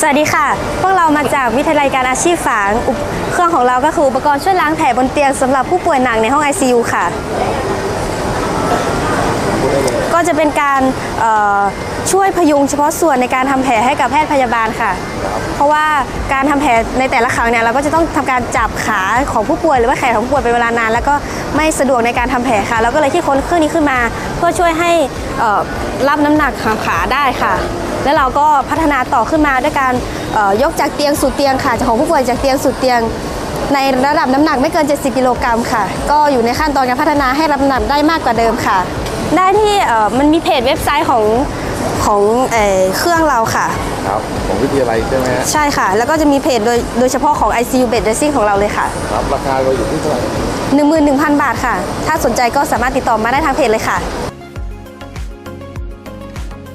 สวัสดีค่ะ พวกเรามาจากวิทยาลัยการอาชีพฝาง เครื่องของเราก็คืออุปกรณ์ช่วยล้างแผลบนเตียงสำหรับผู้ป่วยหนักในห้อง ICU ค่ะ ก็จะเป็นการช่วยพยุงเฉพาะส่วนในการทำแผลให้กับแพทย์พยาบาลค่ะ เพราะว่าการทำแผลในแต่ละครั้งเนี่ยเราก็จะต้องทำการจับขาของผู้ป่วยหรือว่าแขนของผู้ป่วยเป็นเวลานาน แล้วก็ไม่สะดวกในการทำแผลค่ะ เราก็เลยคิดค้นเครื่องนี้ขึ้นมา เพื่อช่วยให้รับน้ำหนักขาขาได้ค่ะ แล้วเราก็พัฒนาต่อขึ้นมาด้วยการเอ่อยกจากเตียงสู่เตียงค่ะจากของผู้ป่วยจากเตียงสู่เตียง ในระดับน้ำหนักไม่เกิน 70 กิโลกรัมค่ะ ก็อยู่ในขั้นตอนการพัฒนาให้รับน้ำหนักได้มากกว่าเดิมค่ะ ได้ที่เอ่อมันมีเพจเว็บไซต์ของของเอ่อเครื่องเราค่ะครับของวิทยาลัยใช่ไหมฮะใช่ค่ะ แล้วก็จะมีเพจโดยโดยเฉพาะของ ICU Bed Dressing ของเราเลยค่ะครับราคาเราอยู่ที่เท่าไหร่11,000บาทค่ะ ถ้าสนใจก็สามารถติดต่อมาได้ทางเพจเลยค่ะ